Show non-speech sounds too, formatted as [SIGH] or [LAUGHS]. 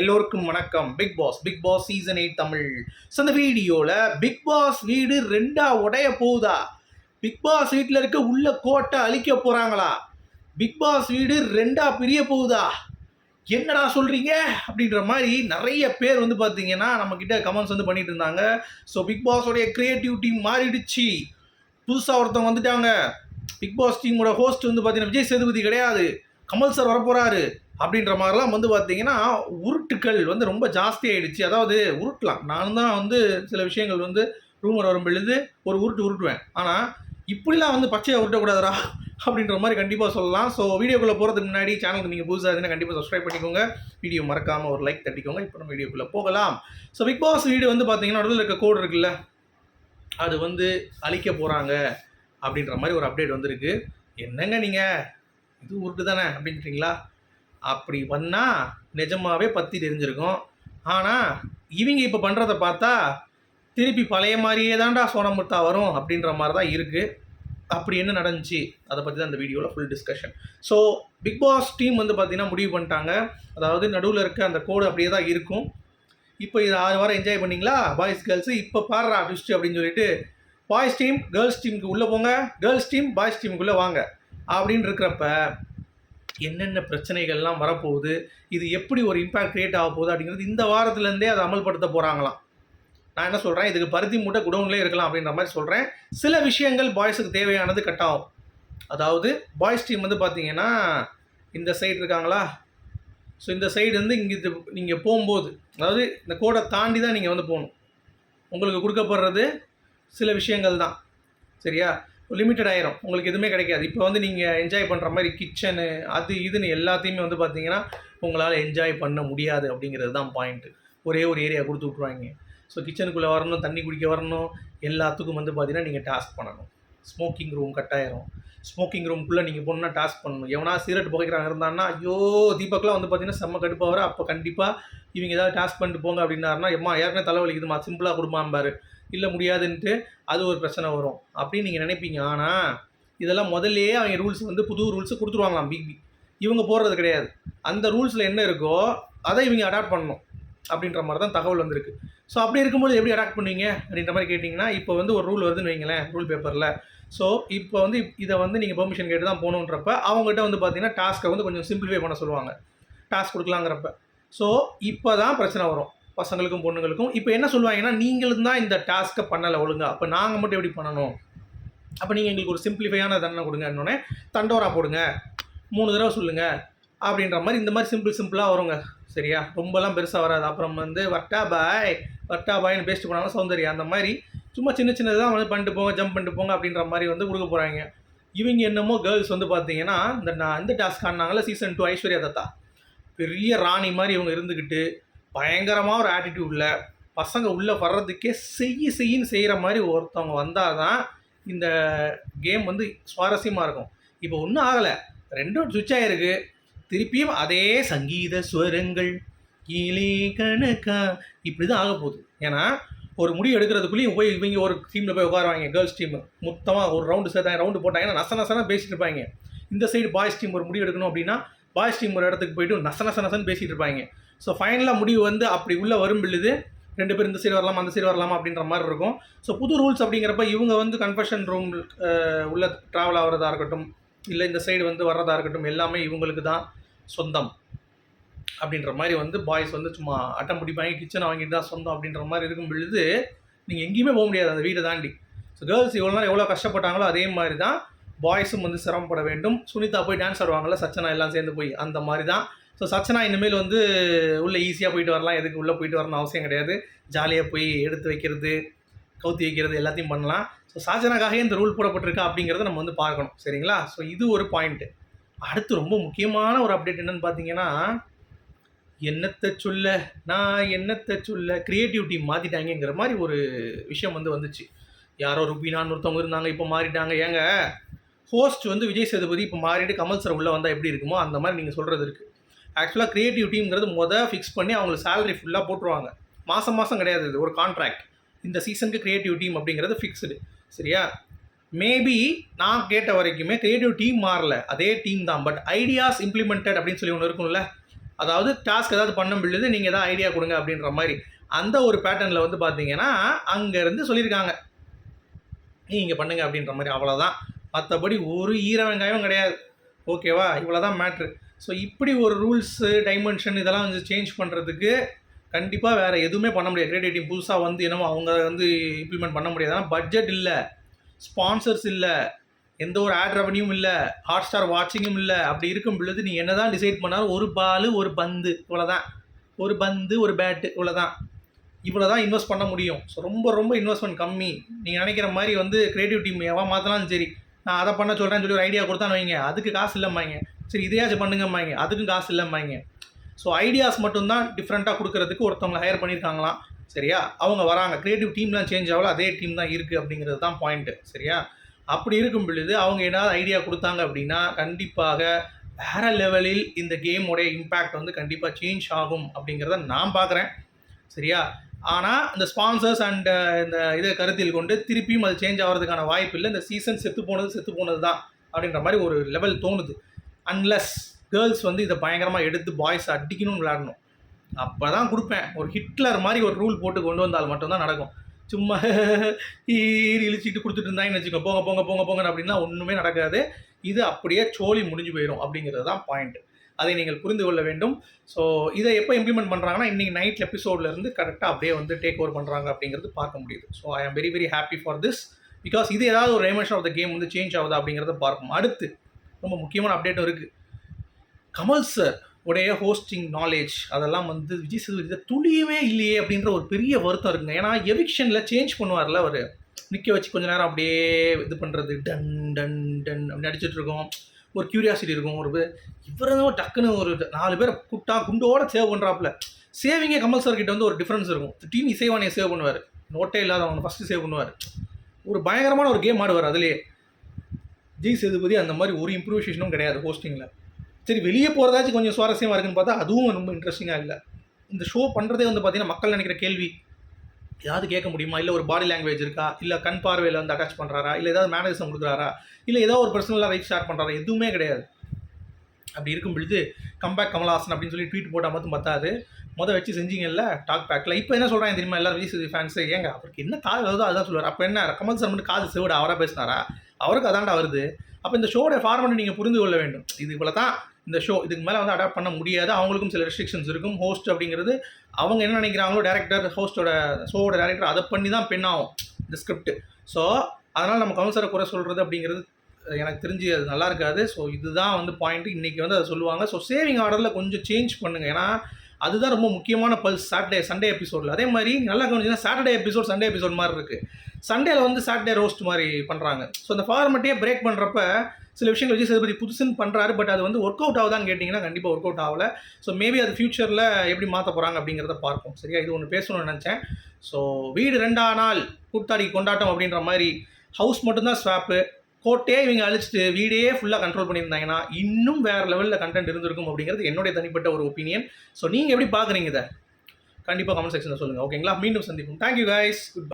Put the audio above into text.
எல்லோருக்கும் வணக்கம். Bigg Boss Bigg Boss season eight Tamil. So இந்த வீடியோவில் பிக் பாஸ் வீடு ரெண்டா உடைய போகுதா? பிக் பாஸ் வீட்டில் இருக்க உள்ள கோட்டை அழிக்க போகிறாங்களா பிக் பாஸ் வீடு ரெண்டா பிரிய போகுதா? என்னடா சொல்கிறீங்க அப்படின்ற மாதிரி நிறைய பேர் வந்து பார்த்தீங்கன்னா நம்மக்கிட்ட கமெண்ட்ஸ் வந்து பண்ணிட்டு இருந்தாங்க. ஸோ பிக் பாஸோடைய க்ரியேட்டிவிட்டி மாறிடுச்சு. புதுசாக ஒருத்தவங்க வந்துட்டாங்க. பிக் பாஸ் டீமோட ஹோஸ்ட் வந்து பார்த்தீங்கன்னா விஜய் சேதுபதி கிடையாது. கமல் சார் வரப்போகிறாரு அப்படின்ற மாதிரிலாம் வந்து பார்த்தீங்கன்னா உருட்டுக்கள் வந்து ரொம்ப ஜாஸ்தி ஆயிடுச்சு. அதாவது உருட்டலாம். நானும் தான் வந்து சில விஷயங்கள் வந்து ரூமர் வரும் பொழுது ஒரு உருட்டு உருட்டுவேன். ஆனால் இப்படிலாம் வந்து பச்சையாக உருட்டக்கூடாதுடா அப்படின்ற மாதிரி கண்டிப்பாக சொல்லலாம். ஸோ வீடியோக்குள்ளே போகிறதுக்கு முன்னாடி சேனலுக்கு நீங்கள் புதுசாக இருந்தால் கண்டிப்பாக சப்ஸ்கிரைப் பண்ணிக்கோங்க. வீடியோ மறக்காமல் ஒரு லைக் தட்டிக்கோங்க. இப்போ நம்ம வீடியோக்குள்ளே போகலாம். ஸோ பிக் பாஸ் வீடியோ வந்து பார்த்தீங்கன்னா நடுவில் இருக்க கோடு இருக்குல்ல அது வந்து அழிக்க போகிறாங்க அப்படின்ற மாதிரி ஒரு அப்டேட் வந்திருக்கு. என்னங்க நீங்கள் இது உருட்டு தானே அப்படின்றீங்களா அப்படி பண்ணால் நிஜமாகவே பற்றி தெரிஞ்சிருக்கும். ஆனால் இவங்க இப்போ பண்ணுறத பார்த்தா திருப்பி பழைய மாதிரியே தான்டா சோனமுத்தா வரும் அப்படின்ற மாதிரி தான் இருக்குது அப்படி என்ன நடந்துச்சு? அதை பற்றி தான் இந்த வீடியோவில் full discussion so Bigg Boss team வந்து பார்த்தீங்கன்னா முடிவு பண்ணிட்டாங்க. அதாவது நடுவில் இருக்க அந்த கோடு அப்படியே தான் இருக்கும். இப்போ இது ஆறு வாரம் என்ஜாய் பண்ணிங்களா? பாய்ஸ் கேர்ள்ஸு இப்போ பாடுறா ட்விஸ்ட் அப்படின்னு சொல்லிட்டு பாய்ஸ் டீம் கேர்ள்ஸ் டீமுக்கு உள்ளே போங்க. கேர்ள்ஸ் டீம் பாய்ஸ் டீமுக்குள்ளே வாங்க. அப்படின்னு இருக்கிறப்ப என்னென்ன பிரச்சனைகள்லாம் வரப்போகுது இது எப்படி ஒரு இம்பேக்ட் க்ரியேட் ஆக போகுது அப்படிங்கிறது இந்த வாரத்துலேருந்தே அதை அமல்படுத்த போகிறாங்களாம் நான் என்ன சொல்கிறேன் இதுக்கு பருத்தி மூட்டை குடவுன்லேயே இருக்கலாம் அப்படின்ற மாதிரி சொல்கிறேன் சில விஷயங்கள் பாய்ஸுக்கு தேவையானது கட் ஆகும். அதாவது பாய்ஸ் டீம் வந்து பார்த்தீங்கன்னா இந்த சைடு இருக்காங்களா? ஸோ இந்த சைடு வந்து இங்கே இது நீங்கள் போகும்போது அதாவது இந்த கோடை தாண்டி தான் நீங்கள் வந்து போகணும். உங்களுக்கு கொடுக்கப்படுறது சில விஷயங்கள் தான். சரியா? லிமிட்டட் ஆயிரும். உங்களுக்கு எதுவுமே கிடைக்காது. இப்போ வந்து நீங்கள் என்ஜாய் பண்ணுற மாதிரி கிச்சனு அது இதுன்னு எல்லாத்தையுமே வந்து பார்த்தீங்கன்னா உங்களால் என்ஜாய் பண்ண முடியாது அப்படிங்கிறது தான் பாயிண்ட்டு ஒரே ஒரு ஏரியா கொடுத்து விட்ருவாங்க ஸோ கிச்சனுக்குள்ளே வரணும் தண்ணி குடிக்க வரணும் எல்லாத்துக்கும் வந்து பார்த்தீங்கன்னா நீங்கள் டாஸ்க் பண்ணணும். ஸ்மோக்கிங் ரூம் கட்டாயிரும் ஸ்மோக்கிங் ரூம்குள்ளே நீங்கள் போனால் டாஸ்க் பண்ணணும். எவனா சிகரெட் புகைக்கிறாங்க இருந்தான்னா ஐயோ தீபக்லாம் வந்து பார்த்தீங்கன்னா செம்ம கடுப்பாக வர அப்போ கண்டிப்பாக இவங்க ஏதாவது டாஸ்க் பண்ணிட்டு போங்க அப்படின்னாருன்னா எம்மா ஏற்கனவே தலைவலிக்குதுமா சிம்பிளாக கொடுமாம்பாரு இல்லை முடியாதுன்ட்டு அது ஒரு பிரச்சனை வரும். அப்படின்னு நீங்கள் நினைப்பீங்க. ஆனால் இதெல்லாம் முதல்லையே அவங்க ரூல்ஸ் வந்து புது ரூல்ஸ் கொடுத்துருவாங்களாம் பிக் பி இவங்க போடுறது கிடையாது. அந்த ரூல்ஸில் என்ன இருக்கோ அதை இவங்க அடாப்ட் பண்ணணும் அப்படின்ற மாதிரி தான் தகவல் வந்திருக்கு. ஸோ அப்படி இருக்கும்போது எப்படி அடாப்ட் பண்ணுவீங்க? அப்படின்ற மாதிரி கேட்டிங்கன்னா இப்போ வந்து ஒரு ரூல் வருதுன்னு வைங்களேன் ரூல் பேப்பரில் ஸோ இப்போ வந்து இதை வந்து நீங்கள் பெர்மிஷன் கேட்டு தான் போகணுன்றப்ப அவங்ககிட்ட வந்து பார்த்தீங்கன்னா டாஸ்க்கை வந்து கொஞ்சம் சிம்பிளிஃபை பண்ண சொல்லுவாங்க. டாஸ்க் கொடுக்கலாங்கிறப்ப. ஸோ இப்போ தான் பிரச்சனை வரும். பசங்களுக்கும் பொண்ணுங்களுக்கும். இப்போ என்ன சொல்லுவாங்கன்னா நீங்களும் தான் இந்த டாஸ்க்கை பண்ணலை ஒழுங்கா. அப்போ நாங்கள் மட்டும் எப்படி பண்ணணும்? அப்போ நீங்கள் எங்களுக்கு ஒரு சிம்பிளிஃபையான தண்டனை கொடுங்கன்னொடனே தண்டோரா போடுங்க. மூணு தடவை சொல்லுங்கள் அப்படின்ற மாதிரி இந்த மாதிரி சிம்பிள் சிம்பிளாக வருங்க. சரியா? ரொம்பலாம் பெருசாக வராது. அப்புறம் வந்து வட்டா பாய். வட்டா பாய்னு பேஸ்ட்டு போனாங்க சௌந்தர்யா. அந்த மாதிரி சும்மா சின்ன சின்னதாக வந்து பண்ணிட்டு போங்க ஜம்ப் பண்ணிட்டு போங்க அப்படின்ற மாதிரி வந்து கொடுக்க போகிறாங்க இவங்க என்னமோ கேர்ள்ஸ் வந்து பார்த்தீங்கன்னா இந்த நான் இந்த டாஸ்க் ஆடினாங்களே சீசன் டூ ஐஸ்வர்யா தத்தா. பெரிய ராணி மாதிரி இவங்க இருந்துக்கிட்டு பயங்கரமாக ஒரு ஆட்டிடியூடில் பசங்க உள்ளே வர்றதுக்கே செய்ய செய்யின்னு செய்கிற மாதிரி ஒருத்தவங்க வந்தால் தான் இந்த கேம் வந்து சுவாரஸ்யமாக இருக்கும். இப்போ ஒன்றும் ஆகலை. ரெண்டும் சுவிட்ச் ஆகிருக்கு திருப்பியும் அதே சங்கீத ஸ்வரங்கள். கீழே கணக்கா. இப்படி தான் ஆக போகுது. ஏன்னா ஒரு முடிவு எடுக்கிறதுக்குள்ளேயும் போய் இவங்க ஒரு டீமில் போய் உட்காருவாங்க கேர்ள்ஸ் டீம் மொத்தமாக ஒரு ரவுண்டு சேர்த்தாங்க ரவுண்டு போட்டாங்கன்னா நச நசனாக பேசிட்டு இருப்பாங்க. இந்த சைடு பாய்ஸ் டீம் ஒரு முடிவு எடுக்கணும் அப்படின்னா பாய்ஸ் டீம் ஒரு இடத்துக்கு போயிட்டு நச நச நசன்னு பேசிகிட்டு இருப்பாங்க. ஸோ ஃபைனலாக முடிவு வந்து அப்படி உள்ளே வரும் பொழுது ரெண்டு பேர் இந்த சைடு வரலாமா அந்த சைடு வரலாமா அப்படின்ற மாதிரி இருக்கும். ஸோ புது ரூல்ஸ் அப்படிங்கிறப்ப இவங்க வந்து கன்ஃபெஷன் ரூம் உள்ள ட்ராவல் ஆகிறதா இருக்கட்டும் இல்லை இந்த சைடு வந்து வர்றதா இருக்கட்டும் எல்லாமே இவங்களுக்கு தான் சொந்தம். அப்படின்ற மாதிரி வந்து பாய்ஸ் வந்து சும்மா அட்டம் பிடிப்பாங்க கிச்சனை வாங்கிட்டு தான் சொந்தம் அப்படின்ற மாதிரி இருக்கும் பொழுது நீங்கள் எங்கேயுமே போக முடியாது அந்த வீடை தாண்டி. ஸோ கேர்ள்ஸ் இவ்வளோ நேரம் எவ்வளோ கஷ்டப்பட்டாங்களோ அதே மாதிரி தான் பாய்ஸும் வந்து சிரமப்பட வேண்டும். சுனிதா போய் டான்ஸ் ஆடுவாங்கள்ல சச்சனா எல்லாம் சேர்ந்து போய் அந்த மாதிரி தான் ஸோ சச்சனா இனிமேல் வந்து உள்ளே ஈஸியாக போயிட்டு வரலாம். எதுக்கு உள்ளே போயிட்டு வரணும் அவசியம் கிடையாது. ஜாலியாக போய் எடுத்து வைக்கிறது கவுத்தி வைக்கிறது எல்லாத்தையும் பண்ணலாம். ஸோ சாச்சனாக்காக இந்த ரூல் போடப்பட்டிருக்கா அப்படிங்கிறத நம்ம வந்து பார்க்கணும். சரிங்களா? ஸோ இது ஒரு பாயிண்ட்டு அடுத்து ரொம்ப முக்கியமான ஒரு அப்டேட் என்னன்னு பார்த்தீங்கன்னா என்னத்தை சொல்ல நான் என்னத்தை சொல்ல க்ரியேட்டிவிட்டி மாற்றிட்டாங்கங்கிற மாதிரி ஒரு விஷயம் வந்து வந்துச்சு. யாரோ ருபீனான்னு ஒருத்தவங்க இருந்தாங்க இப்போ மாறிட்டாங்க. ஏங்க ஹோஸ்ட் வந்து விஜய் சேதுபதி இப்போ மாறிட்டு கமல் சார் உள்ளே வந்தால் எப்படி இருக்குமோ அந்த மாதிரி நீங்கள் சொல்கிறது இருக்குது ஆக்சுவலாக க்ரியேட்டிவ் டீம்ங்கிறது மொதல் ஃபிக்ஸ் பண்ணி அவங்களுக்கு சேலரி ஃபுல்லாக போட்டுருவாங்க. மாதம் மாதம் கிடையாது இது ஒரு கான்ட்ராக்ட் இந்த சீசனுக்கு க்ரியேட்டிவ் டீம் அப்படிங்கிறது ஃபிக்ஸ்டு சரியா? மேபி நான் கேட்ட வரைக்குமே க்ரியேட்டிவ் டீம் மாறல. அதே டீம் தான். பட் ஐடியாஸ் இம்ப்ளிமெண்டட் அப்படின்னு சொல்லி ஒன்று இருக்கும்ல. அதாவது டாஸ்க் ஏதாவது பண்ண முடியுது நீங்கள் ஏதாவது ஐடியா கொடுங்க அப்படின்ற மாதிரி. அந்த ஒரு பேட்டர்னில் வந்து பார்த்தீங்கன்னா அங்கேருந்து சொல்லியிருக்காங்க. நீங்கள் பண்ணுங்க அப்படின்ற மாதிரி. அவ்வளோதான் மற்றபடி ஒரு ஈர வெங்காயம் கிடையாது. ஓகேவா இவ்வளோ தான் மேட்ரு ஸோ இப்படி ஒரு ரூல்ஸு டைமென்ஷன் இதெல்லாம் வந்து சேஞ்ச் பண்ணுறதுக்கு கண்டிப்பாக வேறு எதுவுமே பண்ண முடியாது. கிரேட் புதுசாக வந்து என்னமோ அவங்க வந்து இம்ப்ளிமெண்ட் பண்ண முடியாது. ஆனால் பட்ஜெட் இல்லை ஸ்பான்சர்ஸ் இல்லை எந்த ஒரு ஆட் ரெவன்யூவும் இல்லை ஹாட் ஸ்டார் வாட்சிங்கும் இல்லை அப்படி இருக்கும் பொழுது நீ என்ன தான் டிசைட் பண்ணாலும் ஒரு பால் ஒரு பந்து இவ்வளோதான் ஒரு பந்து ஒரு பேட்டு இவ்வளோதான் இவ்வளோ தான் இன்வெஸ்ட் பண்ண முடியும். ஸோ ரொம்ப ரொம்ப இன்வெஸ்ட்மெண்ட் கம்மி. நீங்கள் நினைக்கிற மாதிரி வந்து கிரியேட்டிவ் டீம் எவன் மாற்றலாம் சரி நான் அதை பண்ண சொல்கிறேன்னு சொல்லி ஒரு ஐடியா கொடுத்தான்னு வைங்க. அதுக்கு காசு இல்லைம்பாங்க. சரி இதையாச்சும் பண்ணுங்கம்பாங்க. அதுக்கும் காசு இல்லைம்பாங்க. ஸோ ஐடியாஸ் மட்டும்தான் டிஃப்ரெண்ட்டாக கொடுக்குறதுக்கு ஒருத்தவங்களை ஹையர் பண்ணியிருக்காங்களாம் சரியா? அவங்க வராங்க. க்ரியேட்டிவ் டீம்லாம் சேஞ்ச் ஆகல. அதே டீம் தான் இருக்குது அப்படிங்கிறது தான் பாயிண்ட்டு சரியா? அப்படி இருக்கும் பொழுது அவங்க ஏதாவது ஐடியா கொடுத்தாங்க அப்படின்னா கண்டிப்பாக வேற லெவலில் இந்த கேமோடைய இம்பேக்ட் வந்து கண்டிப்பாக சேஞ்ச் ஆகும் அப்படிங்கிறத நான் பார்க்குறேன். சரியா? ஆனால் இந்த ஸ்பான்சர்ஸ் அண்ட் uh, இந்த இதை கருத்தில் கொண்டு திருப்பியும் அது சேஞ்ச் ஆகிறதுக்கான வாய்ப்பு இல்லை. இந்த சீசன் செத்து போனது செத்து போனது தான் அப்படின்ற மாதிரி ஒரு லெவல் தோணுது. அன்லஸ் கேர்ள்ஸ் வந்து இதை பயங்கரமாக எடுத்து பாய்ஸ் அடிக்கணும்னு விளாடணும் அப்போ தான் கொடுப்பேன். ஒரு ஹிட்லர் மாதிரி ஒரு ரூல் போட்டு கொண்டு வந்தால் மட்டும்தான் நடக்கும். சும்மா [LAUGHS] ஈர் இழிச்சிட்டு கொடுத்துட்டு இருந்தாங்கன்னு வச்சுக்கோ போங்க போங்க போங்க போங்க அப்படின்னா ஒன்றுமே நடக்காது. இது அப்படியே சோழி முடிஞ்சு போயிடும் அப்படிங்கிறது தான் பாயிண்ட் அதை நீங்கள் புரிந்து கொள்ள வேண்டும். ஸோ இதை எப்போ இம்ப்ளிமெண்ட் பண்ணுறாங்கன்னா இன்றைக்கி நைட் எபிசோட்ல இருந்து கரெக்டாக அப்படியே வந்து டேக் ஓவர் பண்ணுறாங்க அப்படிங்கிறது பார்க்க முடியுது. So I am very very happy for this because இது ஏதாவது ஒரு டைமென்ஷன் ஆஃப் த கேம் வந்து சேஞ்ச் ஆகுது அப்படிங்கிறத பார்ப்போம். அடுத்து ரொம்ப முக்கியமான அப்டேட்டும் இருக்குது கமல் சார் உடைய ஹோஸ்டிங் நாலேஜ் அதெல்லாம் வந்து விஜய் சேதுபதி துளியவே இல்லையே அப்படின்ற ஒரு பெரிய வருத்தம் இருக்குங்க. ஏன்னா எவிக்ஷனில் சேஞ்ச் பண்ணுவார்ல அவர். நிற்க வச்சு கொஞ்ச நேரம் அப்படியே இது பண்ணுறது டன் டன் டன் அப்படி நடிச்சிட்ருக்கோம் ஒரு கியூரியாசிட்டி இருக்கும் ஒரு இவரதும் டக்குன்னு ஒரு நாலு பேரை குட்டா குண்டோட சேவ் பண்ணுறாப்புல சேவிங்கே கமல் சார் கிட்ட வந்து ஒரு டிஃப்ரென்ஸ் இருக்கும். டீம் இசைவானியை சேவ் பண்ணுவார். நோட்டே இல்லாத அவனை ஃபஸ்ட்டு சேவ் பண்ணுவார். ஒரு பயங்கரமான ஒரு கேம் ஆடுவார் அதுலேயே. ஜெய் சேதுபதி அந்த மாதிரி ஒரு இம்ப்ரூவைசேஷனும் கிடையாது ஹோஸ்டிங்கில் சரி வெளியே போகிறதாச்சும் கொஞ்சம் சுவாரஸ்யமாக இருக்குன்னு பார்த்தா அதுவும் ரொம்ப இன்ட்ரெஸ்டிங்காக இல்லை. இந்த ஷோ பண்ணுறதே வந்து பார்த்தீங்கன்னா மக்கள் நினைக்கிற கேள்வி. ஏதாவது கேட்க முடியுமா? இல்லை ஒரு பாடி லாங்குவேஜ் இருக்கா? இல்லை கண் பார்வையில் வந்து அட்டாச் பண்ணுறாரா இல்லை ஏதாவது மேனரிசம் கொடுக்குறாரா? இல்லை ஏதாவது ஒரு பர்சனலாக ரைட் ஷேர் பண்ணுறாரா எதுவுமே கிடையாது. அப்படி இருக்கும் பொழுது கம்பேக் கமல்ஹாசன் அப்படின்னு சொல்லி ட்வீட் போட்டால் மட்டும் பத்தாது. மொதல் வச்சு செஞ்சீங்கல்ல டாக் பேக்கில் இப்போ என்ன சொல்கிறாங்க தெரியுமா? எல்லாரும் விஜய் ஃபேன்ஸு ஏங்க அவருக்கு என்ன காது வருதோ அதுதான் சொல்லுவார். அப்போ என்ன? கமல் சார் மட்டும் காது செவிட அவராக பேசினாரா? அவருக்கு அதான்டா வருது. அப்போ இந்த ஷோட ஃபார்மெட் நீங்கள் புரிந்து கொள்ள வேண்டும். இது இவ்வளோ தான் இந்த ஷோ இதுக்கு மேலே வந்து அடாப்ட் பண்ண முடியாது. அவங்களுக்கும் சில ரெஸ்ட்ரிக்ஷன்ஸ் இருக்கும். ஹோஸ்ட் அப்படிங்கிறது அவங்க என்ன நினைக்கிறாங்களோ டேரக்டர் ஹோஸ்டோட ஷோவோட டேரக்டர் அதை பண்ணி தான் பெண்ணாகும் இந்த ஸ்கிரிப்ட் ஸோ அதனால் நம்ம கவுன்சிலரை குறை சொல்கிறது அப்படிங்கிறது எனக்கு தெரிஞ்சு அது நல்லா இருக்காது. ஸோ இதுதான் வந்து பாயிண்ட் இன்றைக்கி வந்து அதை சொல்லுவாங்க. ஸோ சேவிங் ஆர்டரில் கொஞ்சம் சேஞ்ச் பண்ணுங்கள் ஏன்னா அதுதான் ரொம்ப முக்கியமான பல்ஸ் சாட்டர்டே சண்டே எபிசோடில். அதே மாதிரி நல்லா கவனிச்சுன்னா சாட்டர்டே எபிசோட் சண்டே எபிசோட் மாதிரி இருக்குது சண்டேல வந்து சாட்டர்டே ரோஸ்ட் மாதிரி பண்ணுறாங்க ஸோ அந்த ஃபார்மெட்டே பிரேக் பண்ணுறப்ப சில விஷயங்கள் விஜய் சேதுபதி புதுசுன்னு பண்ணுறாரு பட் அது வந்து ஒர்க் அவுட் ஆகுதான்னு கேட்டிங்கன்னா கண்டிப்பாக ஒர்க் அவுட் ஆகலை. ஸோ மேபி அது ஃபியூச்சரில் எப்படி மாற்ற போகிறாங்க அப்படிங்கிறத பார்ப்போம். சரியா? இது ஒன்று பேசணும்னு நினச்சேன். ஸோ வீடு ரெண்டா நாள் கூத்தாடி கொண்டாட்டம் அப்படின்ற மாதிரி ஹவுஸ் மட்டும்தான் ஸ்வாப்பு போட்டே இவங்க அழிச்சிட்டு வீடே ஃபுல்லாக கண்ட்ரோல் பண்ணியிருந்தாங்கன்னா இன்னும் வேறு லெவலில் கண்டென்ட் இருந்திருக்கும் அப்படிங்கிறது என்னுடைய தனிப்பட்ட ஒரு ஒப்பீனியன் ஸோ நீங்கள் எப்படி பார்க்குறீங்க இதை? கண்டிப்பாக கமெண்ட் செக்ஷனில் சொல்லுங்கள் ஓகேங்களா மீண்டும் சந்திப்போம். Thank you guys good